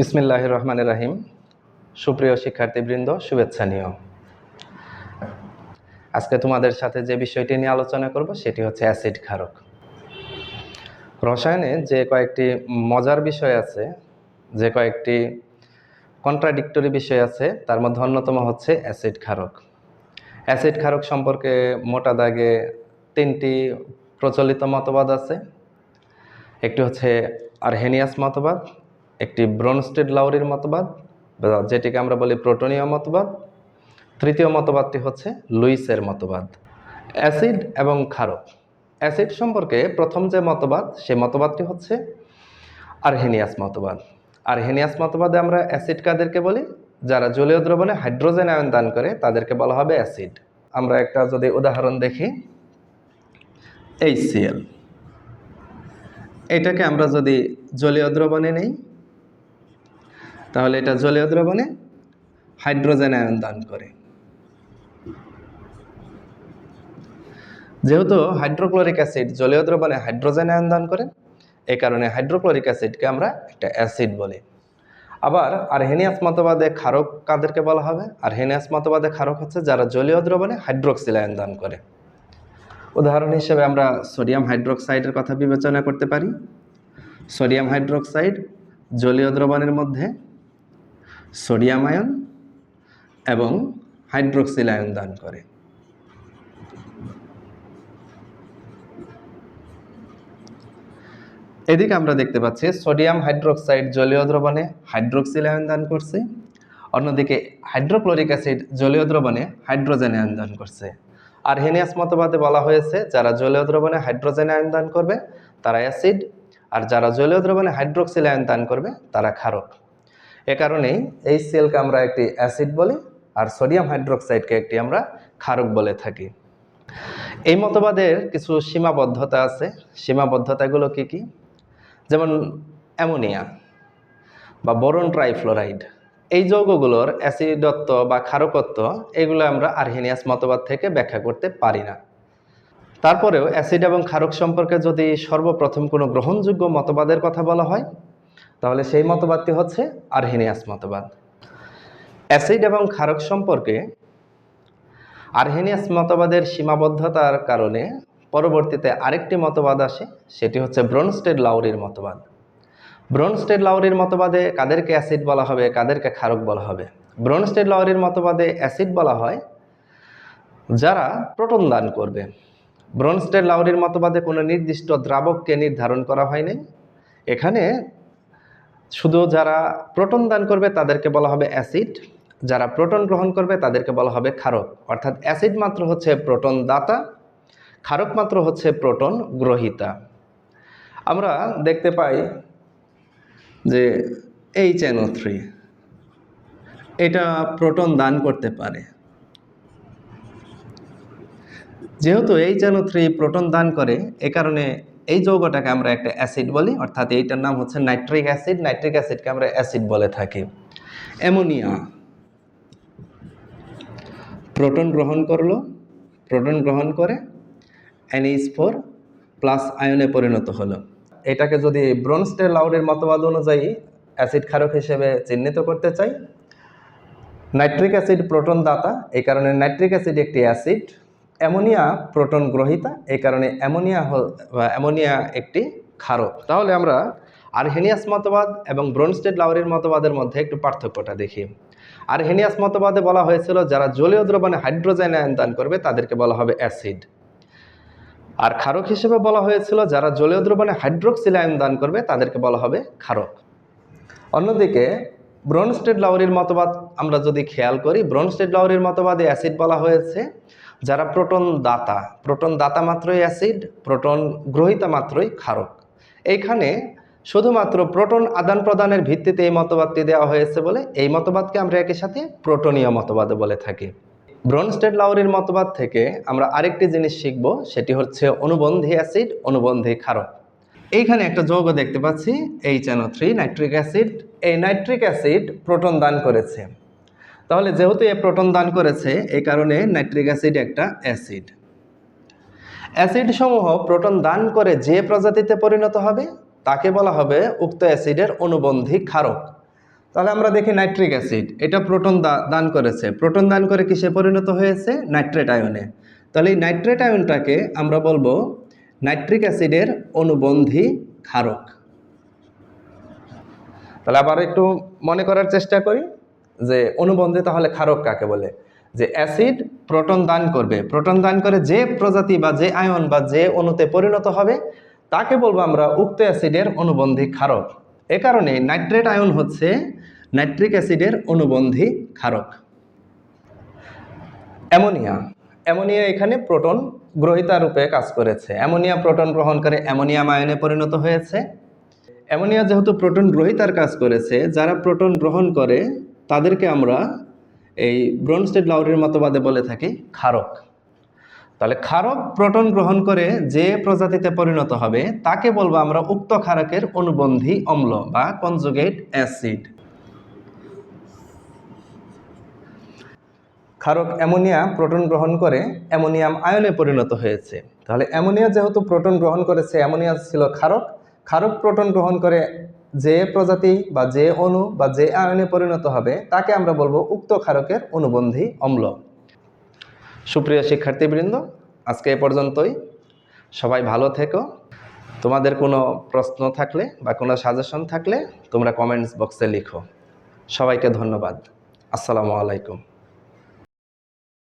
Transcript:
বিসমিল্লাহ রহমান রাহিম। সুপ্রিয় শিক্ষার্থীবৃন্দ, শুভেচ্ছা নিও। আজকে তোমাদের সাথে যে বিষয়টি নিয়ে আলোচনা করব, সেটি হচ্ছে অ্যাসিড ক্ষারক। রসায়নে যে কয়েকটি মজার বিষয় আছে, যে কয়েকটি কন্ট্রাডিক্টরি বিষয় আছে, তার মধ্যে অন্যতম হচ্ছে অ্যাসিড ক্ষারক। অ্যাসিড ক্ষারক সম্পর্কে মোটা দাগে তিনটি প্রচলিত মতবাদ আছে। একটি হচ্ছে আরহেনিয়াস মতবাদ একটি ব্রনস্টেড লাউরির মতবাদ যেটিকে আমরা বলি প্রোটোনীয় মতবাদ। তৃতীয় মতবাদটি হচ্ছে লুইসের মতবাদ। অ্যাসিড এবং ক্ষারক। অ্যাসিড সম্পর্কে প্রথম যে মতবাদ, সে মতবাদটি হচ্ছে আরহেনিয়াস মতবাদ। আরহেনিয়াস মতবাদে আমরা অ্যাসিড কাদেরকে বলি? যারা জলীয় দ্রবণে হাইড্রোজেন আয়ন দান করে, তাদেরকে বলা হবে অ্যাসিড। আমরা একটা যদি উদাহরণ দেখি। এইচসিএল এটাকে আমরা যদি জলীয় দ্রবণে নেই তাহলে এটা জলীয় দ্রবণে হাইড্রোজেন আয়ন দান করে। যেহেতু হাইড্রোক্লোরিক অ্যাসিড জলীয় দ্রবণে হাইড্রোজেন আয়ন দান করে এই কারণে হাইড্রোক্লোরিক অ্যাসিডকে আমরা একটা অ্যাসিড বলি। আবার আরহেনিয়াস মতবাদে ক্ষারক কাদেরকে বলা হবে? আরহেনিয়াস মতবাদে ক্ষারক হচ্ছে যারা জলীয় দ্রবণে হাইড্রোক্সিল আয়ন দান করে। উদাহরণ হিসেবে আমরা সোডিয়াম হাইড্রোক্সাইডের কথা বিবেচনা করতে পারি। সোডিয়াম হাইড্রোক্সাইড জলীয় দ্রবণের মধ্যে সোডিয়াম আয়ন এবং হাইড্রোক্সিল আয়ন দান করে। এদিকে আমরা দেখতে পাচ্ছি সোডিয়াম হাইড্রোক্সাইড জলীয় দ্রবণে হাইড্রোক্সিল আয়ন দান করছে, অন্যদিকে হাইড্রোক্লোরিক অ্যাসিড জলীয় দ্রবণে হাইড্রোজেন আয়ন দান করছে। আর হেনিয়াস মতবাদে বলা হয়েছে, যারা জলীয় দ্রবণে হাইড্রোজেন আয়ন দান করবে, তারা অ্যাসিড, আর যারা জলীয় দ্রবণে হাইড্রোক্সিল আয়ন দান করবে, তারা ক্ষারক। এ কারণেই এই সেলকে আমরা একটি অ্যাসিড বলি আর সোডিয়াম হাইড্রোক্সাইডকে একটি আমরা ক্ষারক বলে থাকি। এই মতবাদের কিছু সীমাবদ্ধতা আছে। সীমাবদ্ধতাগুলো কি কি? যেমন অ্যামোনিয়া বা বোরন ট্রাইফ্লোরাইড। এই যৌগগুলোর অ্যাসিডত্ব বা ক্ষারকত্ব এগুলো আমরা আরহেনিয়াস মতবাদ থেকে ব্যাখ্যা করতে পারি না। তারপরেও অ্যাসিড এবং ক্ষারক সম্পর্কে যদি সর্বপ্রথম কোনো গ্রহণযোগ্য মতবাদের কথা বলা হয় তাহলে সেই মতবাদটি হচ্ছে আরহেনিয়াস মতবাদ। অ্যাসিড এবং ক্ষারক সম্পর্কে আরহেনিয়াস মতবাদের সীমাবদ্ধতার কারণে পরবর্তীতে আরেকটি মতবাদ আসে, সেটি হচ্ছে ব্রনস্টেড লাউরির মতবাদ। ব্রনস্টেড লাউরির মতবাদে কাদেরকে অ্যাসিড বলা হবে, কাদেরকে ক্ষারক বলা হবে? ব্রনস্টেড লাউরির মতবাদে অ্যাসিড বলা হয় যারা প্রোটন দান করবে। ব্রনস্টেড লাউরির মতবাদে কোনো নির্দিষ্ট দ্রাবককে নির্ধারণ করা হয়নি। এখানে শুধু যারা প্রোটন দান করবে, তাদেরকে বলা হবে অ্যাসিড। যারা প্রোটন গ্রহণ করবে, তাদেরকে বলা হবে ক্ষারক। অর্থাৎ অ্যাসিড মাত্র হচ্ছে প্রোটন দাতা, ক্ষারক মাত্র হচ্ছে প্রোটন গ্রহিতা। আমরা দেখতে পাই যে এইচ এনও থ্রি এটা প্রোটন দান করতে পারে। যেহেতু এইচ এনও থ্রি প্রোটন দান করে, এ কারণে এই যৌগটাকে আমরা একটা অ্যাসিড বলি, অর্থাৎ এইটার নাম হচ্ছে নাইট্রিক অ্যাসিড। নাইট্রিক অ্যাসিডকে আমরা অ্যাসিড বলে থাকি। অ্যামোনিয়া। প্রোটন গ্রহণ করল। প্রোটন গ্রহণ করে এনএইচ ফোর প্লাস আয়নে পরিণত হলো। এটাকে যদি ব্রনস্টের লাউডের মতবাদ অনুযায়ী অ্যাসিড ক্ষারক হিসেবে চিহ্নিত করতে চাই, নাইট্রিক অ্যাসিড প্রোটন দাতা, এই কারণে নাইট্রিক অ্যাসিড একটি অ্যাসিড। অ্যামোনিয়া প্রোটন গ্রহিতা, এই কারণে অ্যামোনিয়া হল অ্যামোনিয়া একটি ক্ষারক। তাহলে আমরা আরহেনিয়াস মতবাদ এবং ব্রনস্টেড লাউরির মতবাদের মধ্যে একটু পার্থক্যটা দেখি। আরহেনিয়াস মতবাদে বলা হয়েছিল, যারা জলীয় দ্রবণে হাইড্রোজেন আয়ন দান করবে, তাদেরকে বলা হবে অ্যাসিড। আর ক্ষারক হিসেবে বলা হয়েছিল, যারা জলীয় দ্রবণে হাইড্রোক্সিল আয়ন দান করবে, তাদেরকে বলা হবে ক্ষারক। অন্যদিকে, ব্রনস্টেড লাউরির মতবাদ, আমরা যদি খেয়াল করি, ব্রনস্টেড লাউরির মতবাদে অ্যাসিড বলা হয়েছে। যারা প্রোটন দাতা প্রোটন দাতা মাত্রই অ্যাসিড, প্রোটন গ্রহিতা মাত্রই ক্ষারক। এইখানে শুধুমাত্র প্রোটন আদান প্রদানের ভিত্তিতে এই মতবাদটি দেওয়া হয়েছে বলে এই মতবাদকে আমরা একই সাথে প্রোটনীয় মতবাদ বলে থাকি। ব্রনস্টেড লাউরির মতবাদ থেকে আমরা আরেকটি জিনিস শিখব, সেটি হচ্ছে অনুবন্ধী অ্যাসিড, অনুবন্ধী ক্ষারক। এইখানে একটা যৌগ দেখতে পাচ্ছি H N O three nitric acid এই নাইট্রিক অ্যাসিড প্রোটন দান করেছে। তাহলে যেহেতু এ প্রোটন দান করেছে এই কারণে নাইট্রিক অ্যাসিড একটা অ্যাসিড। অ্যাসিড সমূহ প্রোটন দান করে যে প্রজাতিতে পরিণত হবে, তাকে বলা হবে উক্ত অ্যাসিডের অনুবন্ধী ক্ষারক। তাহলে আমরা দেখি নাইট্রিক অ্যাসিড, এটা প্রোটন দান করেছে। প্রোটন দান করে কিসে পরিণত হয়েছে? নাইট্রেট আয়নে। তাহলে এই নাইট্রেট আয়নটাকে আমরা বলব নাইট্রিক অ্যাসিডের অনুবন্ধী ক্ষারক। তাহলে আবার একটু মনে করার চেষ্টা করি। যে অনুবন্ধে তাহলে ক্ষারক কাকে বলে? যে অ্যাসিড প্রোটন দান করবে। প্রোটন দান করে যে প্রজাতি বা যে আয়ন বা যে অণুতে পরিণত হবে, তাকে বলব আমরা উক্ত অ্যাসিডের অনুবন্ধী ক্ষারক। এ কারণে নাইট্রেট আয়ন হচ্ছে নাইট্রিক অ্যাসিডের অনুবন্ধী ক্ষারক। অ্যামোনিয়া। অ্যামোনিয়া এখানে প্রোটন গ্রহিতা রূপে কাজ করেছে। অ্যামোনিয়া প্রোটন গ্রহণ করে অ্যামোনিয়াম আয়নে পরিণত হয়েছে। অ্যামোনিয়া যেহেতু প্রোটন গ্রহিতার কাজ করেছে, যারা প্রোটন গ্রহণ করে তাদেরকে আমরা এই ব্রনস্টেড লাউরির মতবাদে বলে থাকি ক্ষারক তাহলে ক্ষারক প্রোটন গ্রহণ করে যে প্রজাতিতে পরিণত হবে, তাকে বলব আমরা উক্ত ক্ষারকের অনুবন্ধী অম্ল বা কনজুগেট অ্যাসিড। ক্ষারক অ্যামোনিয়া প্রোটন গ্রহণ করে অ্যামোনিয়াম আয়নে পরিণত হয়েছে। তাহলে অ্যামোনিয়া যেহেতু প্রোটন গ্রহণ করেছে, অ্যামোনিয়া ছিল ক্ষারক ক্ষারক প্রোটন গ্রহণ করে যে প্রজাতি বা যে অণু বা যে আয়নে পরিণত হবে, তাকে আমরা বলব উক্ত ক্ষারকের অনুবন্ধী অম্ল। সুপ্রিয় শিক্ষার্থীবৃন্দ, আজকে এ পর্যন্তই। সবাই ভালো থেকো। তোমাদের কোনো প্রশ্ন থাকলে বা কোনো সাজেশন থাকলে তোমরা কমেন্টস বক্সে লিখো। সবাইকে ধন্যবাদ। আসসালামু আলাইকুম।